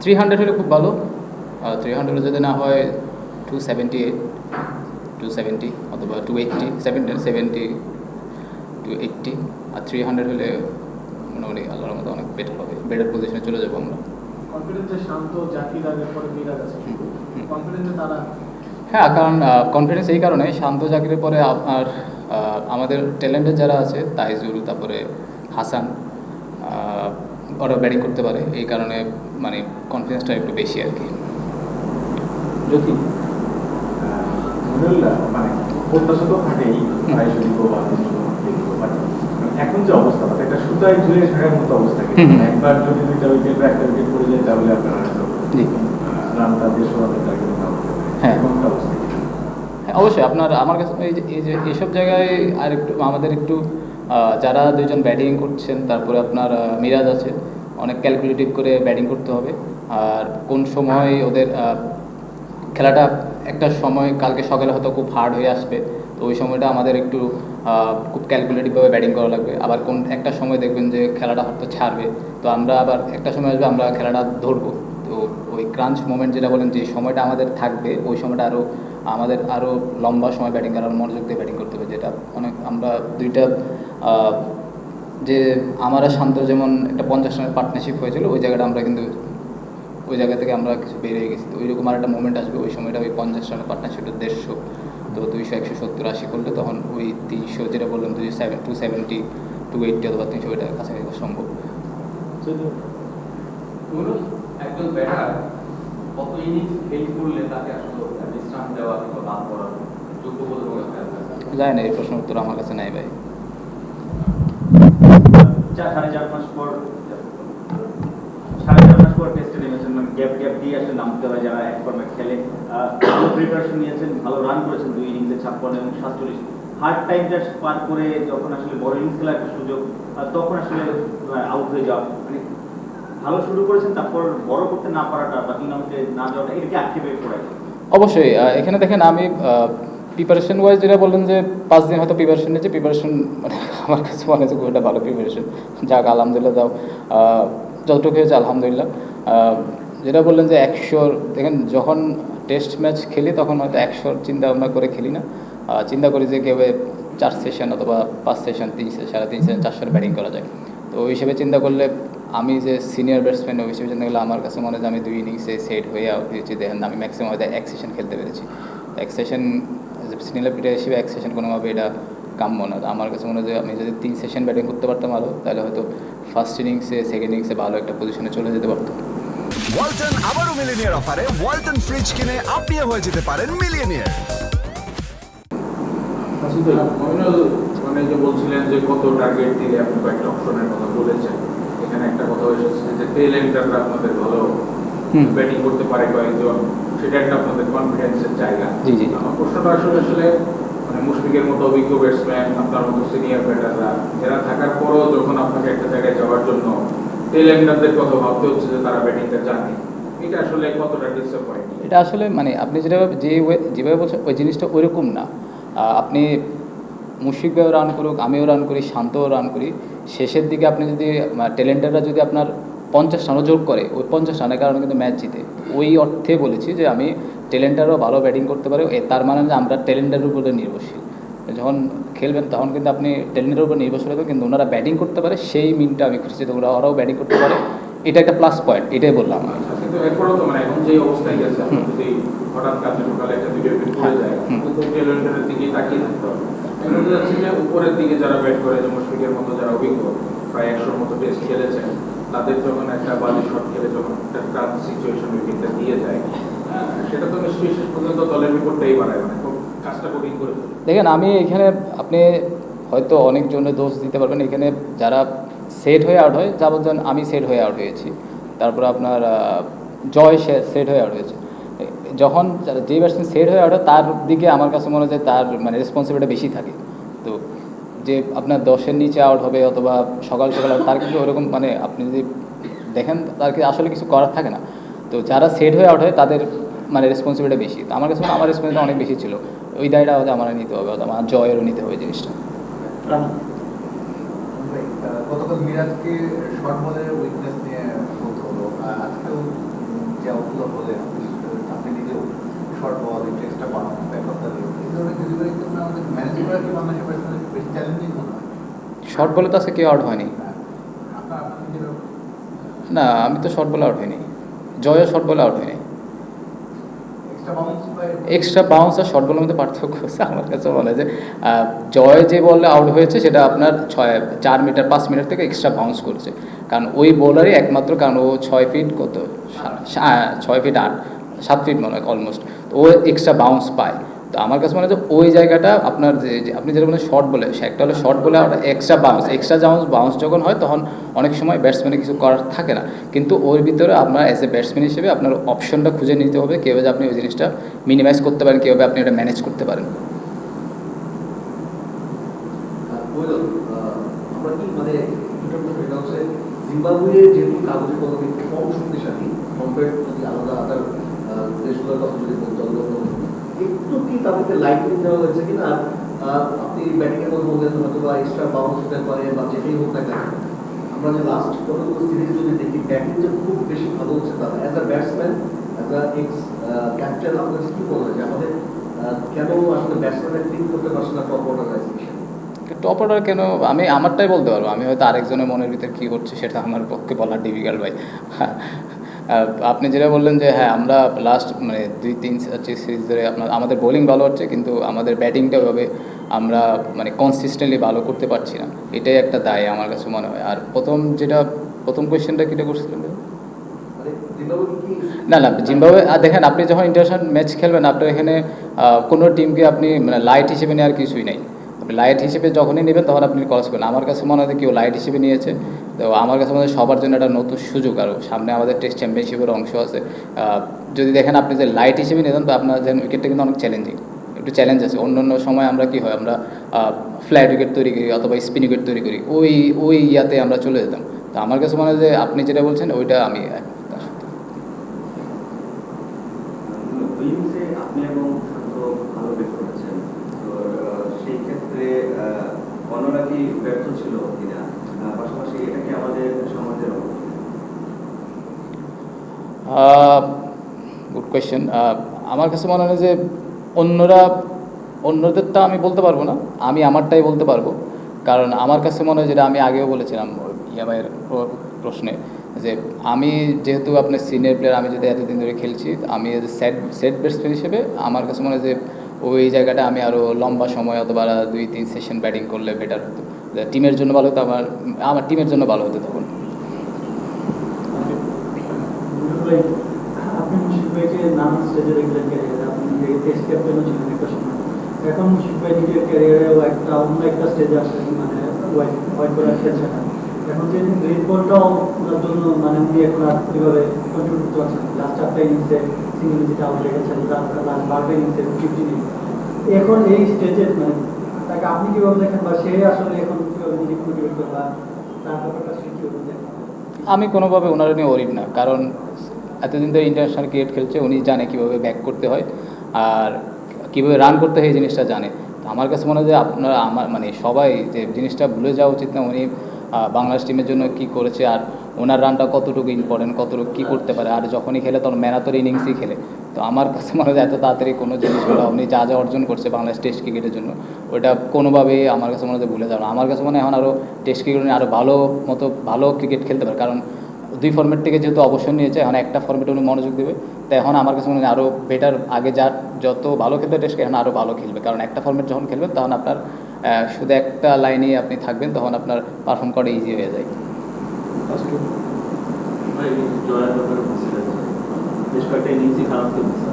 Three hundred হলে খুব ভালো। আর থ্রি হান্ড্রেড যদি না হয় two seventy eight two seventy অথবা two eighty seventy seventy two eighty আর থ্রি হান্ড্রেড হলে মোটামুটি আল্লাহর মতো অনেক বেটার হবে। বেটার পজিশনে চলে যাব আমরা। হ্যাঁ কারণ কনফিডেন্স এই কারণে শান্ত জাকিরের পরে আপনার আমাদের ট্যালেন্টের যারা আছে তাইজুল তারপরে হাসান ওরা ব্যাটিং করতে পারে। এই কারণে মানে কনফিডেন্সটা একটু বেশি আর কি যদি মানে প্রত্যাশা তো থাকেই বাট এখন যে অবস্থা মানে একটা সুতায় ঝুলে থাকার মতো অবস্থা। একবার যদি দুইটা উইকেট বা একটা উইকেট পড়ে যায় তাহলে আপনার। রানটা হ্যাঁ। হ্যাঁ অবশ্যই আপনার আমার কাছে এই যে এই যে এইসব জায়গায় আর একটু আমাদের একটু যারা দুইজন ব্যাটিং করছেন তারপরে আপনার মিরাজ আছে অনেক ক্যালকুলেটিভ করে ব্যাটিং করতে হবে। আর কোন সময় ওদের খেলাটা একটা সময় কালকে সকালে হয়তো খুব হার্ড হয়ে আসবে, তো ওই সময়টা আমাদের একটু খুব ক্যালকুলেটিভভাবে ব্যাটিং করা লাগবে। আবার কোন, একটা সময় দেখবেন যে খেলাটা হয়তো ছাড়বে, তো আমরা আবার একটা সময় আসবে আমরা খেলাটা ধরবো। তো ওই ক্রাঞ্চ মোমেন্ট যেটা বলেন, যে সময়টা আমাদের থাকবে, ওই সময়টা আরও আমাদের আরও লম্বা সময় ব্যাটিং করার মনোযোগ দিয়ে ব্যাটিং করতে হবে, যেটা অনেক, আমরা দুইটা যে আমার শান্ত যেমন একটা পঞ্চাশ রানের পার্টনারশিপ হয়েছিল ওই জায়গাটা আমরা কিন্তু ওই জায়গা থেকে আমরা কিছু বেরিয়ে গেছি। তো ওইরকম আর একটা মুভমেন্ট আসবে ওই সময়টা ওই পঞ্চাশ রানের পার্টনারশিপটা দেড়শো। তো দুইশো একশো সত্তর আশি করলে তখন ওই তিনশো যেটা বললাম দুই seven two seventy two eighty অথবা তিনশো ওইটার কাছাকাছি সম্ভব। ধরুন একজন ব্যাটার কত ইনিংস ফেল করলে তাকে আসলে বিশ্রাম দেওয়া কিংবা বাদ করার যোগ্য বলে মনে হয় যায় না এই প্রশ্ন উত্তর আমার কাছে নাই ভাই। চার সাড়ে চার মাস পর, সাড়ে চার মাস পর নেমেছেন মানে গ্যাপ গ্যাপ দিয়ে আসলে নামতে হয় যারা এক ফর্মে খেলে। ভালো প্রিপারেশন নিয়েছেন, ভালো রান করেছেন দুই ইনিংসে ছাপ্পান্ন এবং সাতচল্লিশ। হার্ড টাইমটা পার করে যখন আসলে বড় ইনিংস খেলার একটা সুযোগ তখন আসলে আউট হয়ে যাওয়া। মানে ভালো শুরু করেছেন, তারপর বড় করতে না পারাটা বা টুর্নামেন্টে না যাওয়াটা এটা কি আক্ষেপে পড়ে অবশ্যই এখানে দেখেন আমি প্রিপারেশন ওয়াইজ যেটা বললেন যে পাঁচ দিন হয়তো প্রিপারেশন নিয়েছি প্রিপারেশন মানে আমার কাছে মনে হচ্ছে খুব একটা ভালো প্রিপারেশন যাক, আলহামদুলিল্লাহ দাও। যতটুকু হয়েছে, আলহামদুলিল্লাহ। যেটা বললেন যে একশোর দেখেন, যখন টেস্ট ম্যাচ খেলি, তখন হয়তো একশোর চিন্তা ভাবনা করে খেলি না। চিন্তা করি যে কেউ চার সেশন অথবা পাঁচ সেশন তিন সাড়ে তিন সেশন চারশোর ব্যাটিং করা যায় তো ওই হিসেবে চিন্তা করলে আমি যে সিনিয়র ব্যাটসম্যান ওই হিসেবে চিন্তা করলে আমার কাছে মনে হয় আমি দুই ইনিংসে সেট হয়ে হয়েছি। দেখেন, আমি ম্যাক্সিমাম হয়তো এক সেশন খেলতে পেরেছি। এক সেশন সিনিয়র প্লেয়ার হিসেবে এক সেশন কোনোভাবে এটা কাম্য না। তো আমার কাছে মনে হয় যে আমি যদি তিন সেশন ব্যাটিং করতে পারতাম আরও তাহলে হয়তো ফার্স্ট ইনিংসে সেকেন্ড ইনিংসে ভালো একটা পজিশনে চলে যেতে পারতাম। ওয়ালটন আবারও মিলিনিয়ার অফারে ওয়ালটন ফ্রিজ কিনে আপনিও হয়ে যেতে পারেন মিলিয়নিয়ার মানে যে বলছিলেন যে কত টার্গেট দিলে আপনি কয়েকটা অপশনের কথা বলেছেন। এখানে একটা কথা এসেছে যে টেল এন্ডাররা আপনাদের ভালো ব্যাটিং করতে পারে কয়েকজন। সেটা একটা আপনাদের কনফিডেন্সের জায়গা। জি, জি। আমার প্রশ্নটা আসলে আসলে মানে মুশফিকের মতো অভিজ্ঞ ব্যাটসম্যান আপনার মতো সিনিয়র ব্যাটাররা এরা থাকার পরও যখন আপনাকে একটা জায়গায় যাওয়ার জন্য টেল এন্ডারদের কথা ভাবতে হচ্ছে যে তারা ব্যাটিংটা জানে এটা আসলে কতটা ডিসঅ্যাপয়েন্টিং এটা আসলে মানে আপনি যেটা যে যেভাবে বলছেন ওই জিনিসটা ওইরকম না। আপনি মুশফিক ভাইও রান করুক আমিও রান করি শান্তও রান করি শেষের দিকে আপনি যদি ট্যালেন্টাররা যদি আপনার পঞ্চাশ রানও যোগ করে ওই পঞ্চাশ রানের কারণে কিন্তু ম্যাচ জিতে। ওই অর্থে বলেছি যে আমি ট্যালেন্টারও ভালো ব্যাটিং করতে পারে। তার মানে যে আমরা ট্যালেন্টারের উপরে নির্ভরশীল। যখন খেলবেন তখন কিন্তু আপনি ট্যালেন্টের উপর নির্ভরশীল হবে কিন্তু ওনারা ব্যাটিং করতে পারে সেই মিনটা আমি খুঁজছি ওরা ওরাও ব্যাটিং করতে পারে। এটা একটা প্লাস পয়েন্ট এটাই বললাম আচ্ছা, মানে এখন যে অবস্থায় গেছে আপনার যদি হঠাৎ কালকে সকালে একটা ভিডিও ফিট করে যায় হুম। কিন্তু টেলেন্টের দিকে তাকিয়ে থাকতে হবে। এখন বোঝা যাচ্ছে যে উপরের দিকে যারা ব্যাট করে যে মুশফিকের মতো যারা অভিজ্ঞ প্রায় একশোর মতো টেস্ট খেলেছেন তাদের যখন একটা বাজে শট খেলে যখন একটা টাফ সিচুয়েশন উইকেটটা দিয়ে যায়, সেটা তো নিশ্চয়ই শেষ পর্যন্ত দলের বিপদটাই বাড়ায় মানে কাজটা কঠিন করে দেখেন, আমি এখানে আপনি হয়তো অনেকজনের দোষ দিতে পারবেন, এখানে যারা সেট হয়ে আউট হয় যা বলছেন আমি সেট হয়ে আউট হয়েছি, তারপর আপনার জয় সেট হয়ে আউট হয়েছে। যখন যে ব্যাটসম্যান সেট হয়ে আউট হয়, তার দিকে আমার কাছে মনে হয় তার মানে রেসপন্সিবিলিটি বেশি থাকে। তো যে আপনার দশের নিচে আউট হবে অথবা সকাল সকাল তার কিন্তু ওরকম মানে আপনি যদি দেখেন, তার কি আসলে কিছু করার থাকে না। তো যারা সেট হয়ে আউট হয়, তাদের মানে রেসপন্সিবিলিটি বেশি। তো আমার কাছে আমার রেসপন্সিবিলিটি অনেক বেশি ছিল। ওই দায়টা হয়তো আমার নিতে হবে হয়তো আমার জয়েরও নিতে হবে জিনিসটা। উইকনেস নিয়ে বলতে হলো। আজকেও নিজেও শর্ট বল কিন্তু কি বাংলাদেশের মনে হয় শর্ট বলে তো আজকে কেউ আউট হয়নি। না, আমি তো শর্ট বলে আউট হইনি। জয়ও শর্ট বলে আউট হয়নি এক্সট্রা বাউন্স আর শর্ট বলের মধ্যে পার্থক্য হচ্ছে আমার কাছে বলে যে জয় যে বলে আউট হয়েছে, সেটা আপনার ছয়, চার মিটার পাঁচ মিটার থেকে এক্সট্রা বাউন্স করছে। কারণ ওই বোলারই একমাত্র, কারণ ও ছয় ফিট কত? ছয় ফিট আট, সাত ফিট মনে হয় অলমোস্ট ও এক্সট্রা বাউন্স পায়। তো আমার কাছে মনে হয় ওই জায়গাটা আপনার যে আপনি যেটা বলেন শর্ট বলে একটা হলো শর্ট বলে আর extra bounce extra bounce bounce যখন হয় তখন অনেক সময় ব্যাটসম্যানের কিছু করার থাকে না। কিন্তু ওর ভিতরে আপনার অ্যাজ এ ব্যাটসম্যান হিসেবে আপনার অপশনটা খুঁজে নিতে হবে কীভাবে আপনি ওই জিনিসটা মিনিমাইজ করতে পারেন কীভাবে আপনি এটা ম্যানেজ করতে পারেন। মানে যেহেতু কম শক্তিশালী কম্পেয়ার আলাদা আদার দেশগুলোর কথা যদি একটু কি তাদেরকে লাইটলি দেওয়া হয়েছে কিনা? আপনি ব্যাটিং এর কথা বললেন হয়তো বা এক্সট্রা বাউন্স হতে পারে বা যেটাই হোক না কেন। আমরা যে লাস্ট কতগুলো সিরিজ যদি দেখি ব্যাটিং যে খুব বেশি ভালো হচ্ছে তারা as a batsman as a ex captain আপনার কি মনে হয় আমাদের কেন আসলে ব্যাটসম্যানের ঠিক করতে পারছে না টপ অর্ডারাইজেশন টপ অর্ডার কেন? আমি, আমারটাই বলতে পারব। আমি হয়তো আরেকজনের মনের ভিতরে কী করছে সেটা আমার পক্ষে বলা ডিফিকাল্ট ভাই। আপনি যেটা বললেন যে হ্যাঁ আমরা লাস্ট মানে দুই তিন সিরিজ ধরে আপনার আমাদের বোলিং ভালো হচ্ছে কিন্তু আমাদের ব্যাটিংটা ওইভাবে আমরা মানে কনসিস্টেন্টলি ভালো করতে পারছি না। এটাই একটা দায় আমার কাছে মনে হয়। আর প্রথম যেটা প্রথম কোয়েশ্চেনটা কেটে করছিলেন না না জিম্বাবুয়ে আর দেখেন আপনি যখন ইন্টারন্যাশনাল ম্যাচ খেলবেন আপনার এখানে কোনো টিমকে আপনি মানে লাইট হিসেবে নেওয়ার কিছুই নেই। লাইট হিসেবে যখনই নেবেন তখন আপনি ক্রস করবেন আমার কাছে মনে হয় যে কেউ লাইট হিসেবে নিয়েছে। তো আমার কাছে মনে হয় সবার জন্য একটা নতুন সুযোগ। আরও সামনে আমাদের টেস্ট চ্যাম্পিয়নশিপের অংশ আছে। যদি দেখেন আপনি যে লাইট হিসেবে নিতেন তো আপনার যেন উইকেটটা কিন্তু অনেক চ্যালেঞ্জিং একটু চ্যালেঞ্জ আছে। অন্য অন্য সময় আমরা কি হয়, আমরা ফ্ল্যাট উইকেট তৈরি করি অথবা স্পিন উইকেট তৈরি করি। ওই ওই ইয়াতে আমরা চলে যেতাম। তো আমার কাছে মনে হয় যে আপনি যেটা বলছেন, ওইটা আমি আপনি এবং ভালো বেট করেছেন তো আহ, সেই ক্ষেত্রে কি ব্যর্থ ছিল কিনা? পাশাপাশি এটা কি আমাদের সমাজের গুড কোয়েশ্চেন আমার কাছে মনে হয় যে অন্যরা অন্যদেরটা আমি বলতে পারব না, আমি আমারটাই বলতে পারব। কারণ আমার কাছে মনে হয় যেটা আমি আগেও বলেছিলাম ইয়ামাইয়ের প্রশ্নে যে আমি যেহেতু আপনার সিনিয়র প্লেয়ার আমি যদি এতদিন ধরে খেলছি, আমি সেট সেট ব্যাটসম্যান হিসেবে আমার কাছে মনে হয় যে ওই জায়গাটা আমি আরও লম্বা সময় অথবা দুই, তিন সেশন ব্যাটিং করলে বেটার হতো। টিমের জন্য ভালো হতো, আমার আমার টিমের জন্য ভালো হতো তখন। এখন নিজের একটা, অন্য একটা স্টেজে মানে না। এখন যে বলটাও ওনার জন্য মানে উনি এখন আর কন্ট্রোল করতে পারছেন লাস্ট চারটা ইনিংসে গেছেন লাস্ট বারোটা ইনিংসে এখন এই স্টেজে মানে তাকে আপনি কীভাবে দেখেন বা সে আসলে এখন কীভাবে বা তার ব্যাপারটা সে কীভাবে দেখেন আমি কোনোভাবে ওনার নিয়ে ওরিড না, কারণ এতদিন ধরে ইন্টারন্যাশনাল ক্রিকেট খেলছে, উনি জানে কীভাবে ব্যাক করতে হয় আর কীভাবে রান করতে হয় এই জিনিসটা জানে। তো আমার কাছে মনে হয় যে আপনারা, আমার মানে সবাই যে জিনিসটা ভুলে যাওয়া উচিত না উনি বাংলাদেশ টিমের জন্য কি করেছে আর ওনার রানটা কতটুকু ইম্পর্টেন্ট কতটুকু কী করতে পারে, আর যখনই খেলে তখন ম্যারাথন ইনিংসই খেলে। তো আমার কাছে মনে হয় এত তাড়াতাড়ি কোনো জিনিসগুলো উনি যা যা অর্জন করছে বাংলাদেশ টেস্ট ক্রিকেটের জন্য, ওটা কোনোভাবেই আমার কাছে মনে হয় ভুলে যাবে আমার কাছে মনে হয় এখন আরও টেস্ট ক্রিকেট নিয়ে আরও ভালো মতো, ভালো ক্রিকেট খেলতে পারে। কারণ দুই ফর্মেট থেকে যেহেতু অবসর নিয়েছে, এখন একটা ফর্মেটে উনি মনোযোগ দেবে। তো এখন আমার কাছে মনে হয় আরও বেটার আগে যার যত ভালো খেলতে টেস্ট এখন আরও ভালো খেলবে। কারণ একটা ফর্মেট যখন খেলবেন, তখন আপনার শুধু একটা লাইনেই আপনি থাকবেন, তখন আপনার পারফর্ম করা ইজি হয়ে যায়। ভাই জয়ের ব্যাপারে বলছিলেন বেশ কয়েকটা ইনিংসই খারাপ খেলছে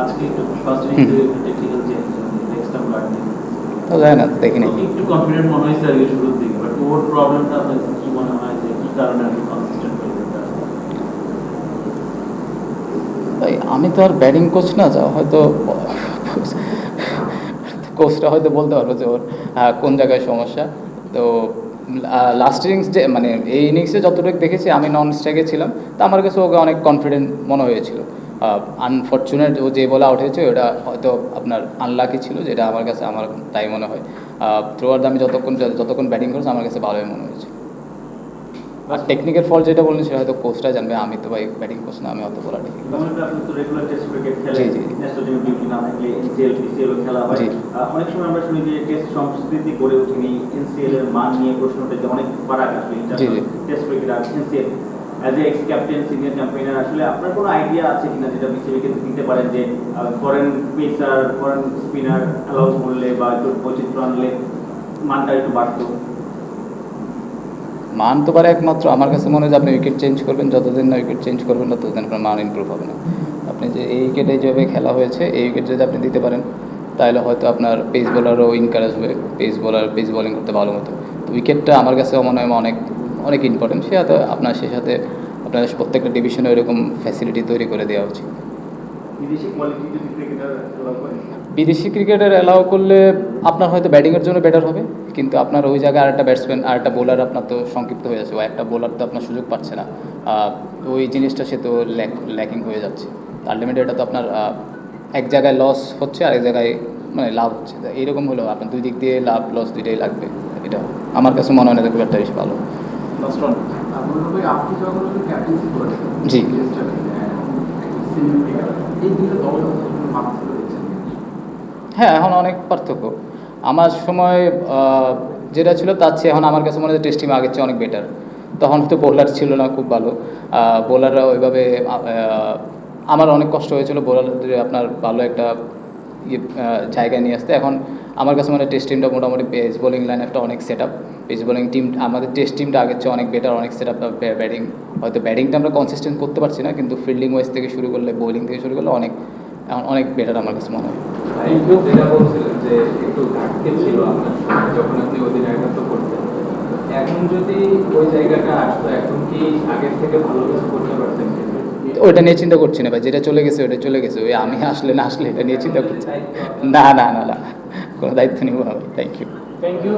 আজকে ফার্স্ট ইনিংসে technical change next time guard তো যায় না দেখিনি একটু কনফিডেন্ট মনে হয়েছে আগে শুরুর দিকে বাট ওর প্রবলেমটা আপনার কি মনে হয় যে কি কারণে আপনি কনসিস্টেন্ট হয়ে তাই আমি তো আর ব্যাটিং কোচ না যা হয়তো কোচটা হয়তো বলতে পারব যে ওর কোন জায়গায় সমস্যা। তো লাস্ট ইনিংস যে মানে এই ইনিংসে যতটুকু দেখেছি, আমি নন স্ট্রাইকে ছিলাম। তো আমার কাছে ওকে অনেক কনফিডেন্ট মনে হয়েছিল। আনফর্চুনেট ও যে বলে আউট হয়েছে ওটা হয়তো আপনার আনলাকি ছিল, যেটা আমার কাছে, আমার তাই মনে হয়। থ্রু আউট আমি যতক্ষণ যতক্ষণ ব্যাটিং করেছি, আমার কাছে ভালোই মনে হয়েছে। আর টেকনিক্যাল ফল যেটা বললেন সেটা হয়তো কোচটা জানবে আমি তো ভাই ব্যাটিং কোচ না আমি অত বলা ঠিক জি, জি। ন্যাশনাল টিমের ডিউটি না থাকলে এনসিএল পিসিএল খেলা জি। অনেক সময় আমরা শুনি যে টেস্ট সংস্কৃতি গড়ে ওঠেনি এনসিএল এর মান নিয়ে প্রশ্নটা যে অনেক ফারাক আসলে জি, জি। Test cricket R NCL as a ex captain senior champion আসলে আপনার কোনো আইডিয়া আছে কিনা যেটা বিসিবিকে দিতে পারেন যে foreign pacer foreign spinner allow করলে বা একটু বৈচিত্র্য আনলে মানটা একটু বাড়তো মান তো পারে একমাত্র। আমার কাছে মনে হয় যে আপনি উইকেট চেঞ্জ করবেন, যতদিন না উইকেট চেঞ্জ করবেন না ততদিন আপনার মান ইমপ্রুভ হবে না। আপনি যে এই উইকেটে যেভাবে খেলা হয়েছে, এই উইকেট যদি আপনি দিতে পারেন, তাহলে হয়তো আপনার পেস বোলারও ইনকারেজ হবে পেস বোলার পেস বোলিং করতে ভালো মতো। তো উইকেটটা আমার কাছে মনে হয় অনেক অনেক ইম্পর্টেন্ট সে হয়তো আপনার, সে সাথে আপনার প্রত্যেকটা ডিভিশনে এরকম ফ্যাসিলিটি তৈরি করে দেওয়া উচিত। বিদেশি ক্রিকেটার অ্যালাউ করলে আপনার হয়তো ব্যাটিংয়ের জন্য বেটার হবে কিন্তু আপনার ওই জায়গায় আরেকটা ব্যাটসম্যান আর একটা বোলার আপনার তো সংক্ষিপ্ত হয়ে যাচ্ছে ও একটা বোলার তো আপনার সুযোগ পাচ্ছে না। ওই জিনিসটা সে তো ল্যাক ল্যাকিং হয়ে যাচ্ছে। আলটিমেটলি এটা তো আপনার এক জায়গায় লস হচ্ছে আর এক জায়গায় মানে লাভ হচ্ছে। তা এইরকম হলেও আপনার দুই দিক দিয়ে লাভ লস দুইটাই লাগবে। এটা আমার কাছে মনে হয় না খুব একটা বেশি ভালো। লাস্ট হ্যাঁ এখন অনেক পার্থক্য। আমার সময় যেটা ছিল তার চেয়ে এখন আমার কাছে মনে হয় টেস্ট আগের চেয়ে অনেক বেটার তখন তো বোলার ছিল না খুব ভালো। বোলাররা ওইভাবে আমার অনেক কষ্ট হয়েছিল বোলার আপনার ভালো একটা ইয়ে, জায়গায় নিয়ে আসতে। এখন আমার কাছে মনে হয় টেস্ট টিমটা মোটামুটি পেস বোলিং লাইন একটা অনেক set up pace bowling team আমাদের টেস্ট টিমটা আগের চেয়ে অনেক বেটার অনেক সেট আপ ব্যাটিং হয়তো ব্যাটিংটা আমরা কনসিস্টেন্ট করতে পারছি না কিন্তু ফিল্ডিং ওয়াইজ থেকে শুরু করলে বোলিং থেকে শুরু করলে অনেক এখন অনেক বেটার আমার কাছে মনে হয়। যেটা বলছিলেন যে একটু ঘাটতি ছিল আপনার যখন আপনি অধিনায়কত্ব করতেন এখন যদি ওই জায়গাটা আসতো এখন কি আগের থেকে ভালো কিছু করতে পারতেন ওইটা নিয়ে চিন্তা করছি না ভাই যেটা চলে গেছে ওটা চলে গেছে ওই আমি আসলে না আসলে এটা নিয়ে চিন্তা করছি। না না না না কোনো দায়িত্ব নিব না থ্যাংক ইউ থ্যাংক ইউ